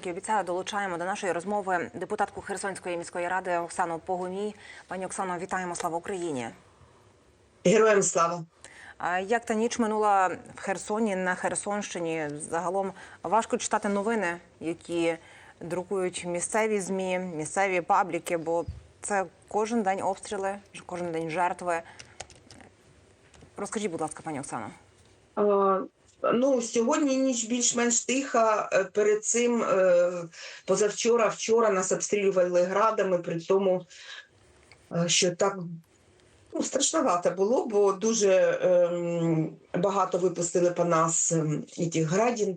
як і обіцяла, долучаємо до нашої розмови депутатку Херсонської міської ради Оксану Погомій. Пані Оксано, вітаємо! Слава Україні! Героям слава. А Як та ніч минула в Херсоні на Херсонщині? Загалом важко читати новини, які друкують місцеві змі, місцеві пабліки, бо це кожен день обстріли, кожен день жертви. Розкажіть, будь ласка, пані Оксано. Ну, сьогодні ніч більш-менш тиха. Е, Перед цим е, позавчора, вчора нас обстрілювали градами, при тому, е, що так ну, страшновато було, бо дуже ем, багато випустили по нас ем, і тих градів.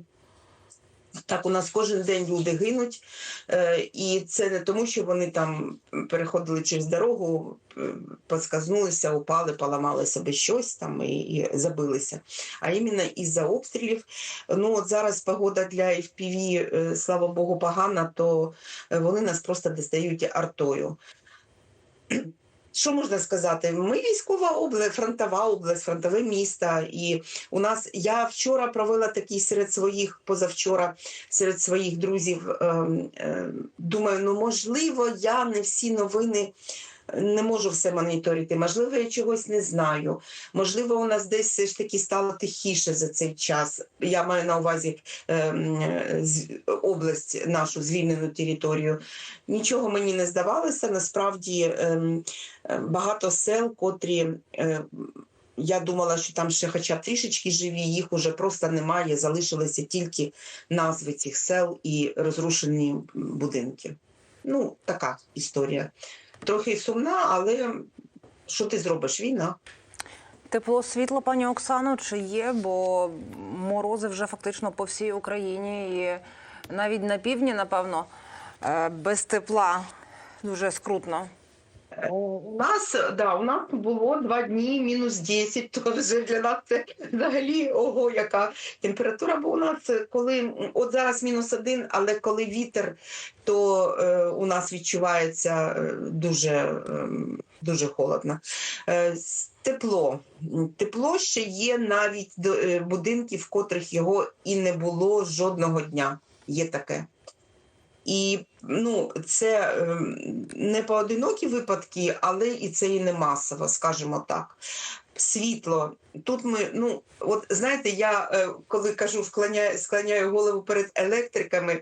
Так, у нас кожен день люди гинуть, е, і це не тому, що вони там переходили через дорогу, е, подсказнулися, упали, поламали собі щось там і, і забилися. А іменно із-за обстрілів. Ну от зараз погода для FPV, е, слава Богу, погана, то вони нас просто достають артою. Що можна сказати? Ми військова область, фронтова область, фронтове місто. І у нас я вчора провела такий серед своїх, позавчора, серед своїх друзів. Е, е, думаю, ну можливо, я не всі новини. Не можу все моніторити, можливо, я чогось не знаю. Можливо, у нас десь все ж таки стало тихіше за цей час. Я маю на увазі е, область, нашу звільнену територію. Нічого мені не здавалося. Насправді е, багато сел, котрі. е, Я думала, що там ще хоча б трішечки живі, їх уже просто немає. Залишилися тільки назви цих сел і розрушені будинки. Ну, така історія. Трохи сумна, але що ти зробиш? Війна. Тепло світло, пані Оксано, чи є? Бо морози вже фактично по всій Україні і навіть на півдні, напевно, е, без тепла дуже скрутно. У нас да, у нас було два дні мінус 10, то вже для нас це взагалі ого, яка температура. Бо у нас е, коли от зараз мінус один, але коли вітер, то е, у нас відчувається е, дуже, ем, дуже холодно. Е, тепло. Тепло ще є навіть до е, будинків, в котрих його і не було жодного дня. Є таке. І ну, це ем, не поодинокі випадки, але і це і не масово, скажімо так. Світло. Тут ми, ну, от знаєте, я е, коли кажу, вклоняю, склоняю голову перед електриками,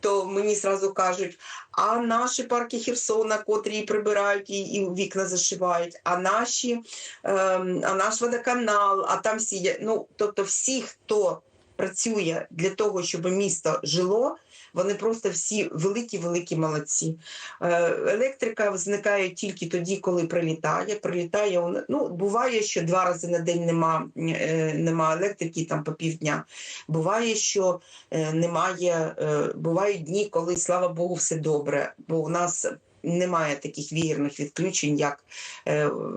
то мені зразу кажуть, а наші парки Херсона, котрі прибирають і, і вікна зашивають, а наші, ем, а наш водоканал, а там всі є. Ну, тобто всі, хто працює для того, щоб місто жило, вони просто всі великі-великі молодці. Е, Електрика зникає тільки тоді, коли прилітає. Прилітає ну, буває, що два рази на день нема, е, нема електрики там по півдня. Буває, що е, немає, бувають дні, коли, слава Богу, все добре. Бо у нас немає таких вірних відключень, як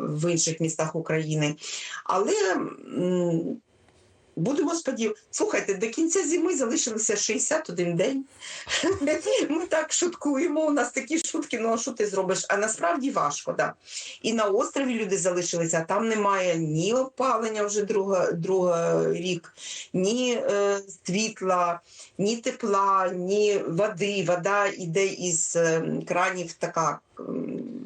в інших містах України. Але Будемо сподіватися. Слухайте, до кінця зими залишилося 61 день. Ми так шуткуємо. У нас такі шутки, ну а що ти зробиш? А насправді важко, да. І на острові люди залишилися, а там немає ні опалення вже друга, друга рік, ні е, світла, ні тепла, ні води. Вода йде із е, кранів така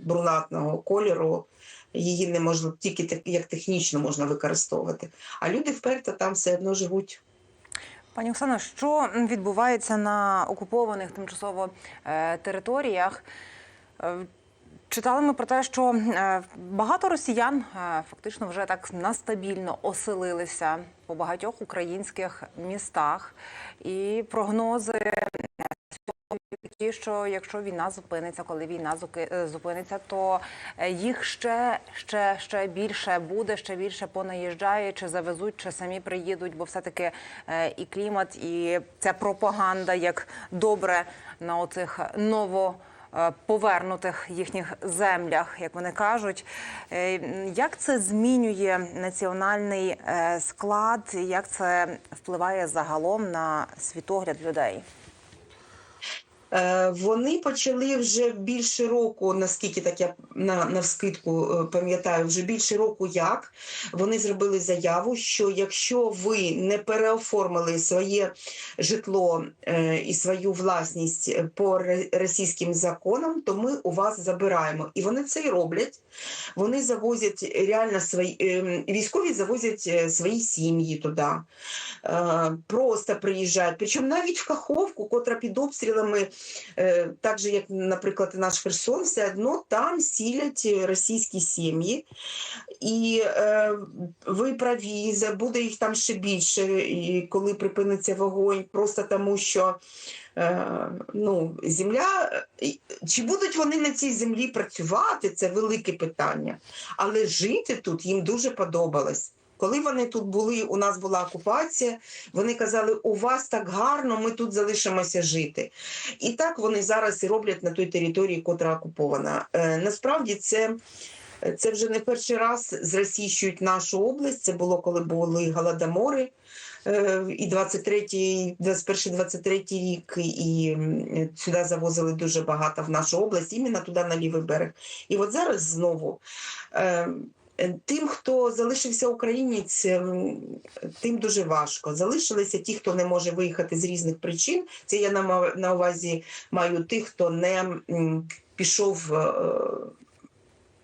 брунатного кольору. Її не можна тільки як технічно можна використовувати. А люди вперто там все одно живуть. Пані Оксано, що відбувається на окупованих тимчасово е, територіях? Е, Читали ми про те, що е, багато росіян фактично вже так настабільно оселилися по багатьох українських містах, і прогнози такі, що якщо війна зупиниться, коли війна е, зупиниться, то е, їх ще, ще, ще більше буде, ще більше понаїжджає, чи завезуть, чи самі приїдуть, бо все-таки е, і клімат, і ця пропаганда як добре на оцих ново. Повернутих їхніх землях, як вони кажуть, як це змінює національний склад, як це впливає загалом на світогляд людей? Е, Вони почали вже більше року, наскільки так я на, навскидку е, пам'ятаю, вже більше року як вони зробили заяву, що якщо ви не переоформили своє житло е, і свою власність по російським законам, то ми у вас забираємо. І вони це й роблять. Вони завозять реально свої військові завозять свої сім'ї туди, просто приїжджають. Причому навіть в Каховку, котра під обстрілами, так же як, наприклад, наш Херсон, все одно там сілять е, російські сім'ї. І е, ви праві, буде їх там ще більше, і коли припиниться вогонь, просто тому що е, ну, земля, е, чи будуть вони на цій землі працювати, це велике питання. Але жити тут їм дуже подобалось. Коли вони тут були, у нас була окупація, вони казали, у вас так гарно, ми тут залишимося жити. І так вони зараз і роблять на той території, котра окупована. Е, насправді це. Це вже не перший раз зросійщують нашу область. Це було коли були голодомори. е, І 23, 21-23 рік, і сюди завозили дуже багато в нашу область, іменно туди на лівий берег. І от зараз знову е, тим, хто залишився українець, тим дуже важко. Залишилися ті, хто не може виїхати з різних причин. Це я на, увазі маю тих, хто не пішов.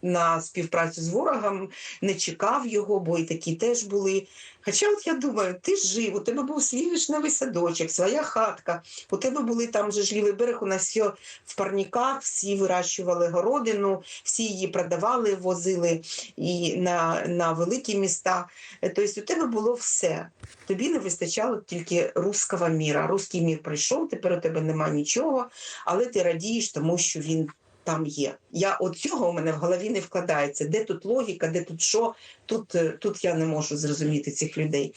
На співпрацю з ворогом, не чекав його, бо і такі теж були. Хоча, от я думаю, ти жив, у тебе був свій вишневий садочок, своя хатка, у тебе були там же ж лівий берег, у нас все в парніках, всі вирощували городину, всі її продавали, возили і на, на великі міста. Тобто у тебе було все. Тобі не вистачало тільки руського міра. Руський мір прийшов, тепер у тебе нема нічого, але ти радієш, тому що він там є. Я от цього у мене в голові не вкладається. Де тут логіка, де тут що? Тут, е, тут я не можу зрозуміти цих людей.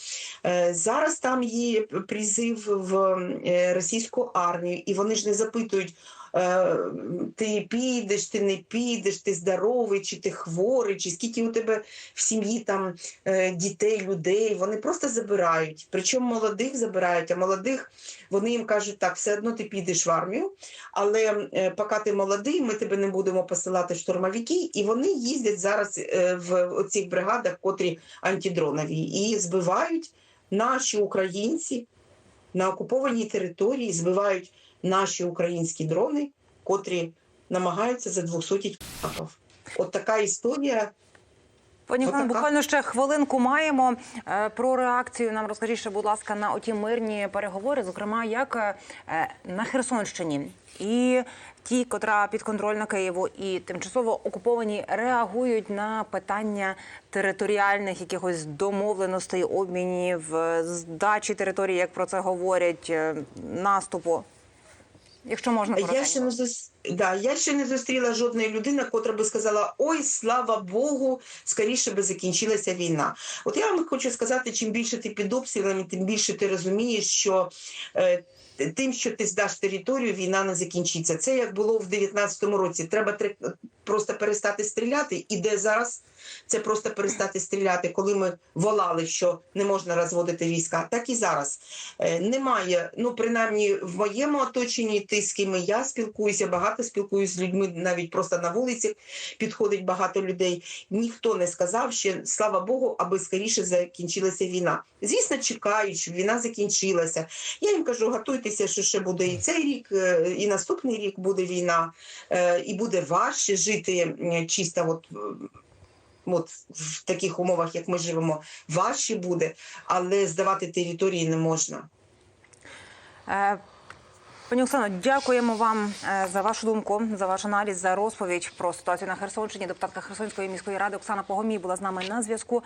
Е, Зараз там є призив в е, російську армію, і вони ж не запитують. Е, Ти підеш, ти не підеш, ти здоровий, чи ти хворий, чи скільки у тебе в сім'ї там е, дітей, людей. Вони просто забирають. Причому молодих забирають, а молодих вони їм кажуть, так, все одно ти підеш в армію, але е, поки ти молодий, ми тебе не будемо посилати штурмовики, і вони їздять зараз в оцих бригадах, котрі антидронові, і збивають наші українці на окупованій території, збивають наші українські дрони, котрі намагаються за 200 КАПів. От така історія. Пані Отака. Буквально ще хвилинку маємо Е, про реакцію. Нам розкажіть, ще, будь ласка, на оті мирні переговори, зокрема, як е, на Херсонщині і ті, котра підконтрольна Києву, і тимчасово окуповані реагують на питання територіальних якихось домовленостей, обмінів, е, здачі території, як про це говорять, наступу. Якщо можна Я коротенько. ще не зус... да, я ще не зустріла жодної людини, котра би сказала: Ой, слава Богу, скоріше би закінчилася війна. От я вам хочу сказати, чим більше ти під обстрілами, тим більше ти розумієш, що е, тим, що ти здаш територію, війна не закінчиться. Це як було в 19-му році. Треба тре- просто перестати стріляти. І де зараз це просто перестати стріляти, коли ми волали, що не можна розводити війська, так і зараз. Е, Немає, ну принаймні в моєму оточенні, ти з ким я спілкуюся, багато спілкуюся з людьми, навіть просто на вулиці підходить багато людей. Ніхто не сказав ще, слава Богу, аби скоріше закінчилася війна. Звісно, чекають, щоб війна закінчилася. Я їм кажу, готуйтеся, що ще буде і цей рік, е, і наступний рік буде війна, е, і буде важче жити чисто от. е, От в таких умовах, як ми живемо, важче буде, але здавати території не можна. Пані Оксано, дякуємо вам е, за вашу думку, за ваш аналіз, за розповідь про ситуацію на Херсонщині. Депутатка Херсонської міської ради Оксана Погомій була з нами на зв'язку.